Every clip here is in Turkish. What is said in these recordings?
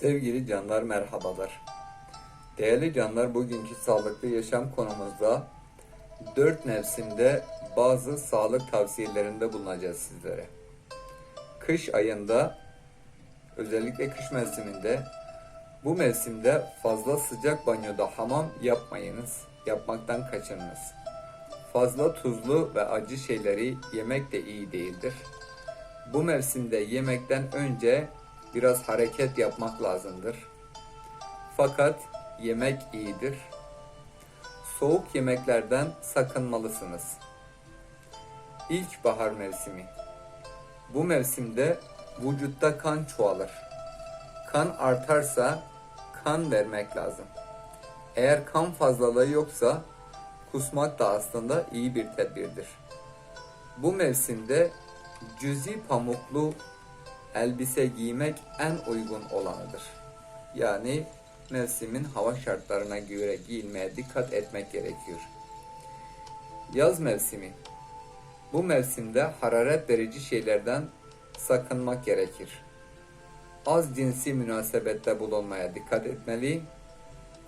Sevgili canlar merhabalar. Değerli canlar bugünkü sağlıklı yaşam konumuzda dört mevsimde bazı sağlık tavsiyelerinde bulunacağız sizlere. Kış ayında özellikle kış mevsiminde bu mevsimde fazla sıcak banyoda hamam yapmayınız, yapmaktan kaçınınız. Fazla tuzlu ve acı şeyleri yemek de iyi değildir. Bu mevsimde yemekten önce biraz hareket yapmak lazımdır. Fakat yemek iyidir. Soğuk yemeklerden sakınmalısınız. İlkbahar mevsimi. Bu mevsimde vücutta kan çoğalır. Kan artarsa kan vermek lazım. Eğer kan fazlalığı yoksa kusmak da aslında iyi bir tedbirdir. Bu mevsimde cüzi pamuklu elbise giymek en uygun olanıdır. Yani mevsimin hava şartlarına göre giyilmeye dikkat etmek gerekiyor. Yaz mevsimi. Bu mevsimde hararet verici şeylerden sakınmak gerekir. Az cinsi münasebette bulunmaya dikkat etmeli.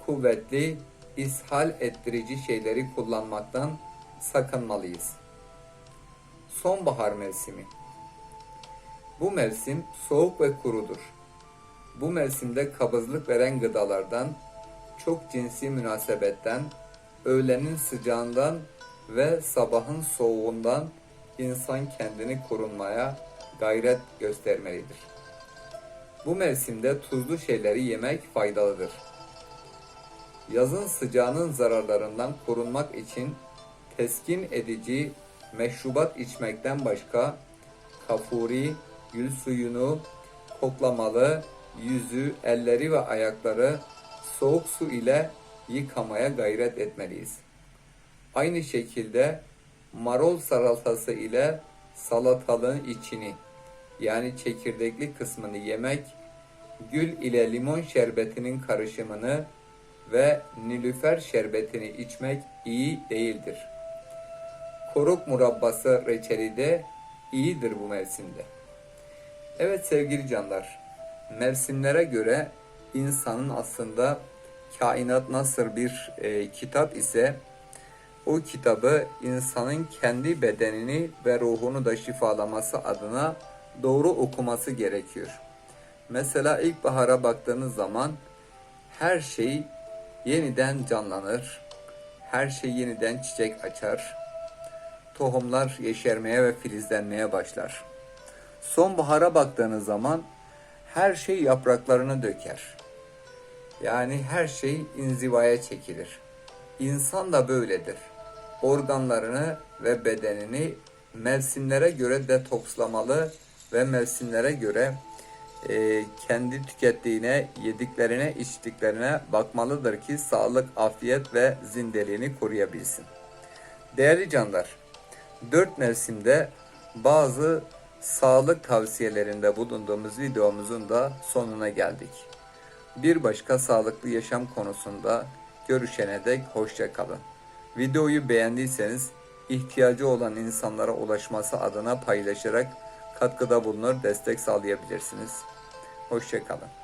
Kuvvetli, ishal ettirici şeyleri kullanmaktan sakınmalıyız. Sonbahar mevsimi. Bu mevsim soğuk ve kurudur. Bu mevsimde kabızlık veren gıdalardan, çok cinsi münasebetten, öğlenin sıcağından ve sabahın soğuğundan insan kendini korunmaya gayret göstermelidir. Bu mevsimde tuzlu şeyleri yemek faydalıdır. Yazın sıcağının zararlarından korunmak için teskin edici meşrubat içmekten başka kafuri, gül suyunu koklamalı, yüzü, elleri ve ayakları soğuk su ile yıkamaya gayret etmeliyiz. Aynı şekilde marol salatası ile salatalığın içini yani çekirdekli kısmını yemek, gül ile limon şerbetinin karışımını ve nilüfer şerbetini içmek iyi değildir. Koruk murabbası reçeli de iyidir bu mevsimde. Evet sevgili canlar, mevsimlere göre insanın aslında kainat nasıl bir e, kitap ise o kitabı insanın kendi bedenini ve ruhunu da şifalaması adına doğru okuması gerekiyor. Mesela ilkbahara baktığınız zaman her şey yeniden canlanır, her şey yeniden çiçek açar, tohumlar yeşermeye ve filizlenmeye başlar. Sonbahara baktığınız zaman her şey yapraklarını döker. Yani her şey inzivaya çekilir. İnsan da böyledir. Organlarını ve bedenini mevsimlere göre detokslamalı ve mevsimlere göre e, kendi tükettiğine, yediklerine, içtiklerine bakmalıdır ki sağlık, afiyet ve zindeliğini koruyabilsin. Değerli canlar, dört mevsimde bazı sağlık tavsiyelerinde bulunduğumuz videomuzun da sonuna geldik. Bir başka sağlıklı yaşam konusunda görüşene dek hoşça kalın. Videoyu beğendiyseniz ihtiyacı olan insanlara ulaşması adına paylaşarak katkıda bulunur, destek sağlayabilirsiniz. Hoşça kalın.